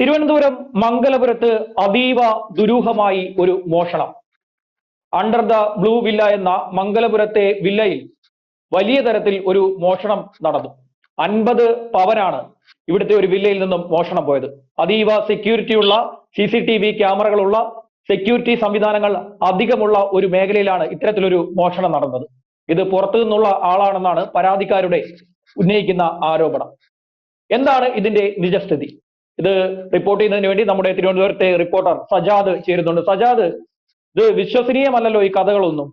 തിരുവനന്തപുരം മംഗലപുരത്ത് അതീവ ദുരൂഹമായി ഒരു മോഷണം. അണ്ടർ ദ ബ്ലൂ വില്ല എന്ന മംഗലപുരത്തെ വില്ലയിൽ വലിയ തരത്തിൽ ഒരു മോഷണം നടന്നു. അൻപത് പവനാണ് ഇവിടുത്തെ ഒരു വില്ലയിൽ നിന്നും മോഷണം പോയത്. അതീവ സെക്യൂരിറ്റിയുള്ള സി സി ടി വി ക്യാമറകളുള്ള സെക്യൂരിറ്റി സംവിധാനങ്ങൾ അധികമുള്ള ഒരു മേഖലയിലാണ് ഇത്തരത്തിലൊരു മോഷണം നടന്നത്. ഇത് പുറത്തു നിന്നുള്ള ആളാണെന്നാണ് പരാതിക്കാരുടെ ഉന്നയിക്കുന്ന ആരോപണം. എന്താണ് ഇതിന്റെ നിജസ്ഥിതി? ഇത് റിപ്പോർട്ട് ചെയ്യുന്നതിന് വേണ്ടി നമ്മുടെ തിരുവനന്തപുരത്തെ റിപ്പോർട്ടർ സജാദ് ചേരുന്നുണ്ട്. സജാദ് ഇത് വിശ്വസനീയമല്ലല്ലോ ഈ കഥകളൊന്നും?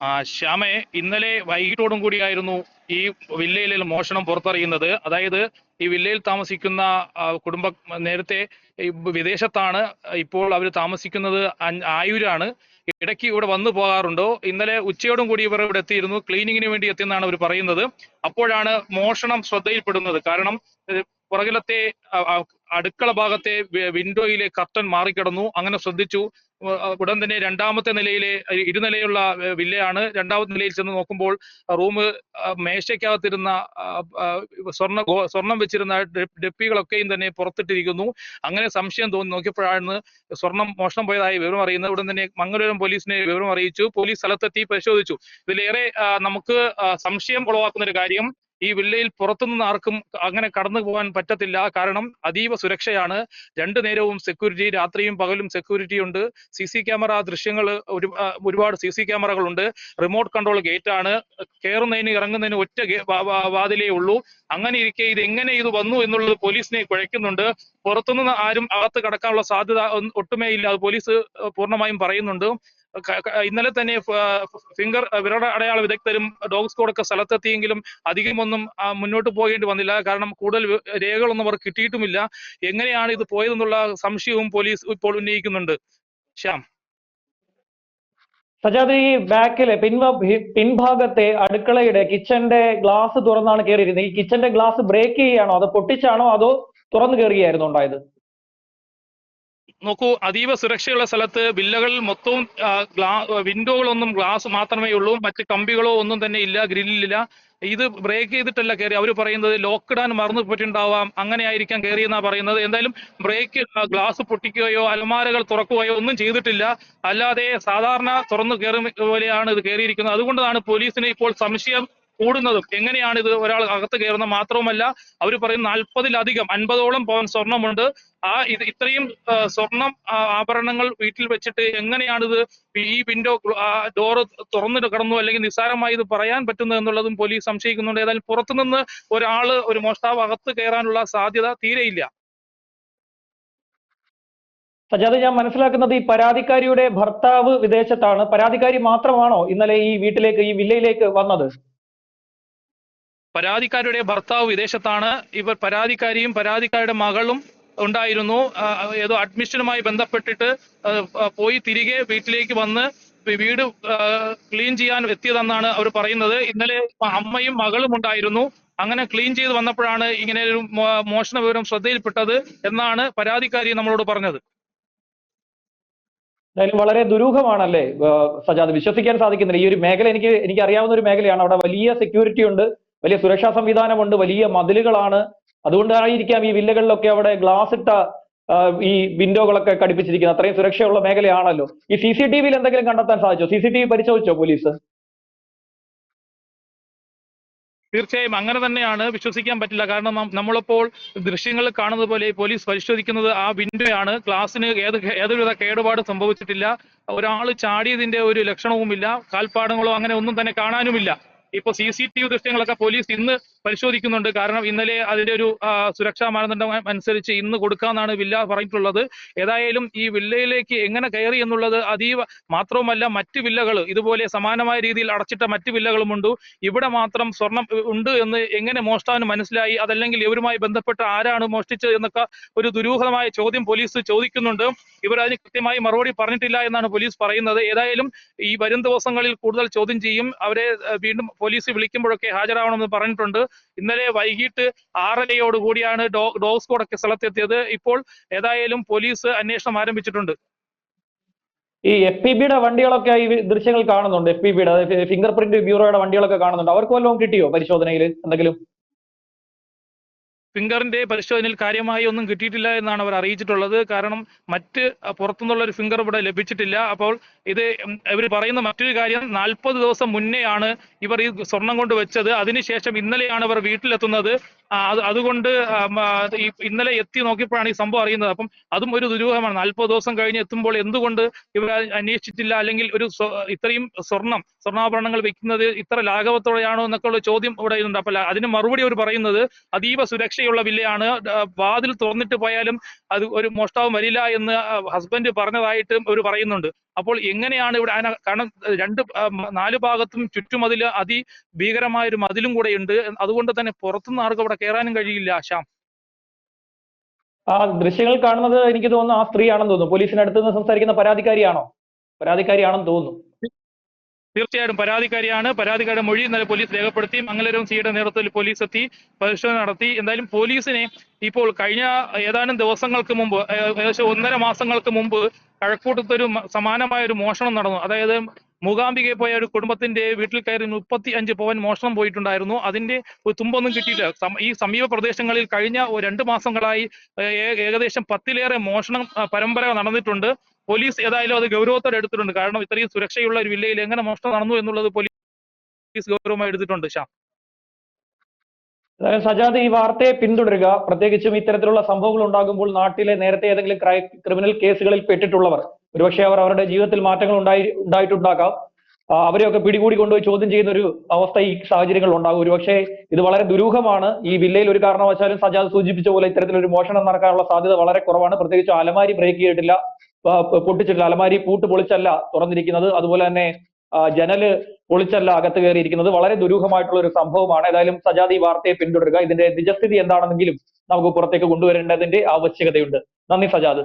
ആ ശ്യാമെ ഇന്നലെ വൈകിട്ടോടും കൂടിയായിരുന്നു ഈ വില്ലയിലെ മോഷണം പുറത്തറിയുന്നത്. അതായത് ഈ വില്ലയിൽ താമസിക്കുന്ന കുടുംബ നേരത്തെ വിദേശത്താണ് ഇപ്പോൾ അവർ താമസിക്കുന്നത് ആയൂരാണ്. ഇടയ്ക്ക് ഇവിടെ വന്നു പോകാറുണ്ടോ? ഇന്നലെ ഉച്ചയോടും കൂടി ഇവർ ഇവിടെ എത്തിയിരുന്നു. ക്ലീനിങ്ങിന് വേണ്ടി എത്തിയെന്നാണ് അവർ പറയുന്നത്. അപ്പോഴാണ് മോഷണം ശ്രദ്ധയിൽപ്പെടുന്നത്. കാരണം പുറകിലത്തെ അടുക്കള ഭാഗത്തെ വിൻഡോയിലെ കർട്ടൻ മാറിക്കിടന്നു. അങ്ങനെ ശ്രദ്ധിച്ചു. ഉടൻ തന്നെ രണ്ടാമത്തെ നിലയിലെ ഇരുനിലയുള്ള വില്ലയാണ് രണ്ടാമത്തെ നിലയിൽ ചെന്ന് നോക്കുമ്പോൾ റൂം മേശയ്ക്കകത്തിരുന്ന സ്വർണ സ്വർണം വെച്ചിരുന്ന ഡെപ്പികളൊക്കെയും തന്നെ പുറത്തിട്ടിരിക്കുന്നു. അങ്ങനെ സംശയം തോന്നി. നോക്കിയപ്പോഴാണ് സ്വർണം മോഷണം പോയതായി വിവരം അറിയുന്നത്. ഉടൻ തന്നെ മംഗലൂരം പോലീസിനെ വിവരം അറിയിച്ചു. പോലീസ് സ്ഥലത്തെത്തി പരിശോധിച്ചു. ഇതിലേറെ നമുക്ക് സംശയം ഉളവാക്കുന്ന ഒരു കാര്യം ഈ വില്ലയിൽ പുറത്തുനിന്ന് ആർക്കും അങ്ങനെ കടന്നു പോകാൻ പറ്റത്തില്ല. കാരണം അതീവ സുരക്ഷയാണ്. രണ്ടു നേരവും സെക്യൂരിറ്റി രാത്രിയും പകലും സെക്യൂരിറ്റി ഉണ്ട്. സി സി ക്യാമറ ദൃശ്യങ്ങൾ ഒരു ഒരുപാട് സി സി ക്യാമറകളുണ്ട് റിമോട്ട് കൺട്രോൾ ഗേറ്റ് ആണ്. കയറുന്നതിന് ഇറങ്ങുന്നതിന് ഒറ്റ വാതിലേ ഉള്ളൂ. അങ്ങനെ ഇരിക്കെ ഇത് എങ്ങനെ ഇത് വന്നു എന്നുള്ളത് പോലീസിനെ കുഴയ്ക്കുന്നുണ്ട്. പുറത്തുനിന്ന് ആരും അകത്ത് കടക്കാനുള്ള സാധ്യത ഒട്ടുമേ ഇല്ല. അത് പോലീസ് പൂർണമായും പറയുന്നുണ്ട്. ഇന്നലെ തന്നെ ഫിംഗർ വിരട അടയാള വിദഗ്ധരും ഡോഗ് സ്ക്വാഡൊക്കെ സ്ഥലത്തെത്തിയെങ്കിലും അധികമൊന്നും മുന്നോട്ട് പോകേണ്ടി വന്നില്ല. കാരണം കൂടുതൽ രേഖകളൊന്നും അവർ കിട്ടിയിട്ടുമില്ല. എങ്ങനെയാണ് ഇത് പോയതെന്നുള്ള സംശയവും പോലീസ് ഇപ്പോൾ ഉന്നയിക്കുന്നുണ്ട്. ശ്യാം. സജാദ് ഈ ബാക്കിലെ പിൻവ പിൻഭാഗത്തെ അടുക്കളയുടെ കിച്ചന്റെ ഗ്ലാസ് തുറന്നാണ് കയറിയിരുന്നത് ഈ കിച്ചന്റെ ഗ്ലാസ് ബ്രേക്ക് ചെയ്യുകയാണോ അതോ പൊട്ടിച്ചാണോ? അതോ തുറന്നു കയറുകയായിരുന്നു ഉണ്ടായത്? നോക്കൂ അതീവ സുരക്ഷയുള്ള സ്ഥലത്ത് വില്ലകൾ മൊത്തവും ഗ്ലാ വിൻഡോകളൊന്നും ഗ്ലാസ് മാത്രമേ ഉള്ളൂ മറ്റ് കമ്പികളോ ഒന്നും തന്നെ ഇല്ല ഗ്രില്ലില്ല ഇത് ബ്രേക്ക് ചെയ്തിട്ടല്ല കയറി അവർ പറയുന്നത് ലോക്ക് ഇടാൻ മറന്നു പറ്റിണ്ടാവാം അങ്ങനെ ആയിരിക്കാം കയറിയെന്നാ പറയുന്നത്. എന്തായാലും ബ്രേക്ക് ഗ്ലാസ് പൊട്ടിക്കുകയോ അലമാരകൾ തുറക്കുകയോ ഒന്നും ചെയ്തിട്ടില്ല. അല്ലാതെ സാധാരണ തുറന്നു കയറും പോലെയാണ് ഇത് കയറിയിരിക്കുന്നത് അതുകൊണ്ടാണ് പോലീസിന് ഇപ്പോൾ സംശയം കൂടുന്നതും. എങ്ങനെയാണ് ഇത് ഒരാൾ അകത്ത് കയറുന്നത് മാത്രവുമല്ല അവർ പറയും നാൽപ്പതിലധികം അൻപതോളം പവൻ സ്വർണമുണ്ട്. ആ ഇത് ഇത്രയും സ്വർണം ആഭരണങ്ങൾ വീട്ടിൽ വെച്ചിട്ട് എങ്ങനെയാണിത് ഈ വിൻഡോ ഡോറ് തുറന്നിട്ട് കിടന്നു അല്ലെങ്കിൽ നിസ്സാരമായി ഇത് പറയാൻ പറ്റുന്നത് എന്നുള്ളതും പോലീസ് സംശയിക്കുന്നുണ്ട്. ഏതായാലും പുറത്തുനിന്ന് ഒരാൾ ഒരു മോഷ്ടാവ് അകത്ത് കയറാനുള്ള സാധ്യത തീരെയില്ല സജാദ് ഞാൻ മനസ്സിലാക്കുന്നത് ഈ പരാതിക്കാരിയുടെ ഭർത്താവ് വിദേശത്താണ്. പരാതിക്കാരി മാത്രമാണോ ഇന്നലെ ഈ വീട്ടിലേക്ക് ഈ വില്ലയിലേക്ക് വന്നത്? പരാതിക്കാരുടെ ഭർത്താവ് വിദേശത്താണ്. ഇവർ പരാതിക്കാരിയും പരാതിക്കാരുടെ മകളും ഉണ്ടായിരുന്നു. ഏതോ അഡ്മിഷനുമായി ബന്ധപ്പെട്ടിട്ട് പോയി തിരികെ വീട്ടിലേക്ക് വന്ന് വീട് ക്ലീൻ ചെയ്യാൻ എത്തിയതെന്നാണ് അവർ പറയുന്നത്. ഇന്നലെ അമ്മയും മകളും ഉണ്ടായിരുന്നു. അങ്ങനെ ക്ലീൻ ചെയ്ത് വന്നപ്പോഴാണ് ഇങ്ങനെ ഒരു മോഷണ വിവരം ശ്രദ്ധയിൽപ്പെട്ടത് എന്നാണ് പരാതിക്കാരി നമ്മളോട് പറഞ്ഞത്. വളരെ ദുരൂഹമാണല്ലേ? സജാദ് വിശ്വസിക്കാൻ സാധിക്കുന്നില്ല. ഈ ഒരു മേഖല എനിക്ക് എനിക്ക് അറിയാവുന്ന ഒരു മേഖലയാണ്. അവിടെ വലിയ സെക്യൂരിറ്റി ഉണ്ട്. വലിയ സുരക്ഷാ സംവിധാനമുണ്ട് വലിയ മതിലുകളാണ്. അതുകൊണ്ടായിരിക്കാം ഈ വില്ലകളിലൊക്കെ അവിടെ ഗ്ലാസ് ഇട്ട ഈ വിൻഡോകളൊക്കെ കടിപ്പിച്ചിരിക്കുന്നത് അത്രയും സുരക്ഷയുള്ള മേഖലയാണല്ലോ. ഈ സി സി ടി വിയിൽ എന്തെങ്കിലും കണ്ടെത്താൻ സാധിച്ചോ? സി സി ടി വി പരിശോധിച്ചോ പോലീസ്? തീർച്ചയായും അങ്ങനെ തന്നെയാണ്. വിശ്വസിക്കാൻ പറ്റില്ല. കാരണം നമ്മളിപ്പോൾ ദൃശ്യങ്ങൾ കാണുന്നത് പോലെ പോലീസ് പരിശോധിക്കുന്നത് ആ വിൻഡോയാണ്. ക്ലാസ്സിന് ഏത് ഏതൊരുവിധ കേടുപാട് സംഭവിച്ചിട്ടില്ല. ഒരാൾ ചാടിയതിന്റെ ഒരു ലക്ഷണവുമില്ല. കാൽപ്പാടങ്ങളോ അങ്ങനെ ഒന്നും തന്നെ കാണാനുമില്ല. ഇപ്പൊ സി സി ടി വി ദൃശ്യങ്ങളൊക്കെ പോലീസ് ഇന്ന് പരിശോധിക്കുന്നുണ്ട്. കാരണം ഇന്നലെ അതിന്റെ ഒരു സുരക്ഷാ മാനദണ്ഡം അനുസരിച്ച് ഇന്ന് കൊടുക്കാമെന്നാണ് വില്ല പറഞ്ഞിട്ടുള്ളത്. ഏതായാലും ഈ വില്ലയിലേക്ക് എങ്ങനെ കയറി എന്നുള്ളത് അതീവ മാത്രവുമല്ല മറ്റു വില്ലകൾ ഇതുപോലെ സമാനമായ രീതിയിൽ അടച്ചിട്ട മറ്റു മറ്റ് വില്ലകളുമുണ്ട്. ഇവിടെ മാത്രം സ്വർണം ഉണ്ട് എന്ന് എങ്ങനെ മോഷ്ടാവിന് മനസ്സിലായി? അതല്ലെങ്കിൽ ഇവരുമായി ബന്ധപ്പെട്ട ആരാണ് മോഷ്ടിച്ചത് എന്നൊക്കെ ഒരു ദുരൂഹമായ ചോദ്യം പോലീസ് ചോദിക്കുന്നുണ്ട്. ഇവർ അതിന് കൃത്യമായി മറുപടി പറഞ്ഞിട്ടില്ല എന്നാണ് പോലീസ് പറയുന്നത്. ഏതായാലും ഈ വരും ദിവസങ്ങളിൽ കൂടുതൽ ചോദ്യം ചെയ്യും. അവരെ വീണ്ടും പോലീസ് വിളിക്കുമ്പോഴൊക്കെ ഹാജരാവണമെന്ന് പറഞ്ഞിട്ടുണ്ട്. ഇന്നലെ വൈകിട്ട് ആറരയോട് കൂടിയാണ് ഡോ ഡോഗ് സ്ക്വാഡൊക്കെ സ്ഥലത്തെത്തിയത്. ഇപ്പോൾ ഏതായാലും പോലീസ് അന്വേഷണം ആരംഭിച്ചിട്ടുണ്ട്. ഈ എഫ് പി ബിയുടെ വണ്ടികളൊക്കെ ഈ ദൃശ്യങ്ങൾ കാണുന്നുണ്ട്. എഫ് പി ബിയുടെ ഫിംഗർ പ്രിന്റ് ബ്യൂറോയുടെ വണ്ടികളൊക്കെ കാണുന്നുണ്ട്. അവർക്ക് വല്ലതും കിട്ടിയോ പരിശോധനയിൽ എന്തെങ്കിലും? ഫിംഗറിന്റെ പരിശോധനയിൽ കാര്യമായി ഒന്നും കിട്ടിയിട്ടില്ല എന്നാണ് അവർ അറിയിച്ചിട്ടുള്ളത്. കാരണം മറ്റ് പുറത്തുനിന്നുള്ള ഒരു ഫിംഗർ ഇവിടെ ലഭിച്ചിട്ടില്ല. അപ്പോൾ ഇത് ഇവർ പറയുന്ന മറ്റൊരു കാര്യം നാൽപ്പത് ദിവസം മുന്നേയാണ് ഇവർ ഈ സ്വർണം കൊണ്ട് വെച്ചത്. അതിനുശേഷം ഇന്നലെയാണ് ഇവർ വീട്ടിലെത്തുന്നത്. അതുകൊണ്ട് ഇന്നലെ എത്തി നോക്കിയപ്പോഴാണ് ഈ സംഭവം അറിയുന്നത്. അപ്പം അതും ഒരു ദുരൂഹമാണ്. നാൽപ്പത് ദിവസം കഴിഞ്ഞ് എത്തുമ്പോൾ എന്തുകൊണ്ട് ഇവർ അന്വേഷിച്ചിട്ടില്ല? അല്ലെങ്കിൽ ഒരു ഇത്രയും സ്വർണം സ്വർണാഭരണങ്ങൾ വെക്കുന്നത് ഇത്ര ലാഘവത്തോടെയാണോ എന്നൊക്കെ ഉള്ള ചോദ്യം ഇവിടെ ഉണ്ട് അപ്പോൾ അതിന് മറുപടി അവർ പറയുന്നത് അതീവ സുരക്ഷയുള്ള വില്ലയാണ്. വാതിൽ തുറന്നിട്ട് പോയാലും അത് ഒരു മോഷ്ടാവ് വരില്ല എന്ന് ഹസ്ബൻഡ് പറഞ്ഞതായിട്ടും അവർ പറയുന്നുണ്ട്. അപ്പോൾ എങ്ങനെയാണ് ഇവിടെ അതിനെ കാരണം രണ്ട് നാല് ഭാഗത്തും ചുറ്റുമതിൽ അതിഭീകരമായ ഒരു മതിലും കൂടെ ഉണ്ട്. അതുകൊണ്ട് തന്നെ പുറത്തുനിന്ന് ആർക്കും അവിടെ കയറാനും കഴിയില്ല ശ്യാം. ആ ദൃശ്യങ്ങൾ കാണുന്നത് എനിക്ക് തോന്നുന്നു ആ സ്ത്രീയാണെന്ന് തോന്നുന്നു. പോലീസിനടുത്ത് നിന്ന് സംസാരിക്കുന്ന പരാതിക്കാരിയാണോ? പരാതിക്കാരിയാണെന്ന് തോന്നുന്നു. തീർച്ചയായിട്ടും പരാതിക്കാരിയാണ്. പരാതിക്കാരുടെ മൊഴി ഇന്നലെ പോലീസ് രേഖപ്പെടുത്തി. മംഗലരവും സിയുടെ നേതൃത്വത്തിൽ പോലീസ് എത്തി പരിശോധന നടത്തി. എന്തായാലും പോലീസിനെ ഇപ്പോൾ കഴിഞ്ഞ ഏതാനും ദിവസങ്ങൾക്ക് മുമ്പ് ഏകദേശം ഒന്നര മാസങ്ങൾക്ക് മുമ്പ് കഴക്കൂട്ടത്തൊരു സമാനമായ ഒരു മോഷണം നടന്നു. അതായത് മൂകാംബികയിൽ പോയ ഒരു കുടുംബത്തിന്റെ വീട്ടിൽ കയറി മുപ്പത്തി അഞ്ച് പവൻ മോഷണം പോയിട്ടുണ്ടായിരുന്നു. അതിന്റെ ഒരു തുമ്പൊന്നും കിട്ടിയില്ല. ഈ സമീപ പ്രദേശങ്ങളിൽ കഴിഞ്ഞ രണ്ട് മാസങ്ങളായി ഏകദേശം പത്തിലേറെ മോഷണം പരമ്പര നടന്നിട്ടുണ്ട്. പോലീസ് ഏതായാലും അത് ഗൗരവത്തോടെ എടുത്തിട്ടുണ്ട്. കാരണം ഇത്രയും സുരക്ഷയുള്ള ഒരു വില്ലയിൽ എങ്ങനെ മോഷണം നടന്നു എന്നുള്ളത് പോലീസ് ഗൗരവമായി എടുത്തിട്ടുണ്ട് ഷാ. സജാദ് ഈ വാർത്തയെ പിന്തുടരുക. പ്രത്യേകിച്ചും ഇത്തരത്തിലുള്ള സംഭവങ്ങൾ ഉണ്ടാകുമ്പോൾ നാട്ടിലെ നേരത്തെ ഏതെങ്കിലും ക്രിമിനൽ കേസുകളിൽ പെട്ടിട്ടുള്ളവർ. ഒരുപക്ഷെ അവർ അവരുടെ ജീവിതത്തിൽ മാറ്റങ്ങൾ ഉണ്ടായി ഉണ്ടായിട്ടുണ്ടാക്കാം അവരെയൊക്കെ പിടികൂടി കൊണ്ടുപോയി ചോദ്യം ചെയ്യുന്ന ഒരു അവസ്ഥ ഈ സാഹചര്യങ്ങളിൽ ഉണ്ടാകും. ഒരുപക്ഷെ ഇത് വളരെ ദുരൂഹമാണ്. ഈ വില്ലയിൽ ഒരു കാരണവശാലും സജാദ് സൂചിപ്പിച്ച പോലെ ഇത്തരത്തിലൊരു മോഷണം നടക്കാനുള്ള സാധ്യത വളരെ കുറവാണ്. പ്രത്യേകിച്ച് അലമാരി ബ്രേക്ക് ചെയ്തിട്ടില്ല. പൊട്ടിച്ചിട്ടില്ല. അലമാരി പൂട്ട് പൊളിച്ചല്ല തുറന്നിരിക്കുന്നത്. അതുപോലെ തന്നെ ജനൽ പൊളിച്ചല്ല അകത്ത് കയറിയിരിക്കുന്നത്. വളരെ ദുരൂഹമായിട്ടുള്ള ഒരു സംഭവമാണ്. ഏതായാലും സജാദ് ഈ വാർത്തയെ പിന്തുടരുക. ഇതിന്റെ നിജസ്ഥിതി എന്താണെന്നെങ്കിലും നമുക്ക് പുറത്തേക്ക് കൊണ്ടുവരേണ്ടതിന്റെ ആവശ്യകതയുണ്ട്. നന്ദി സജാദ്.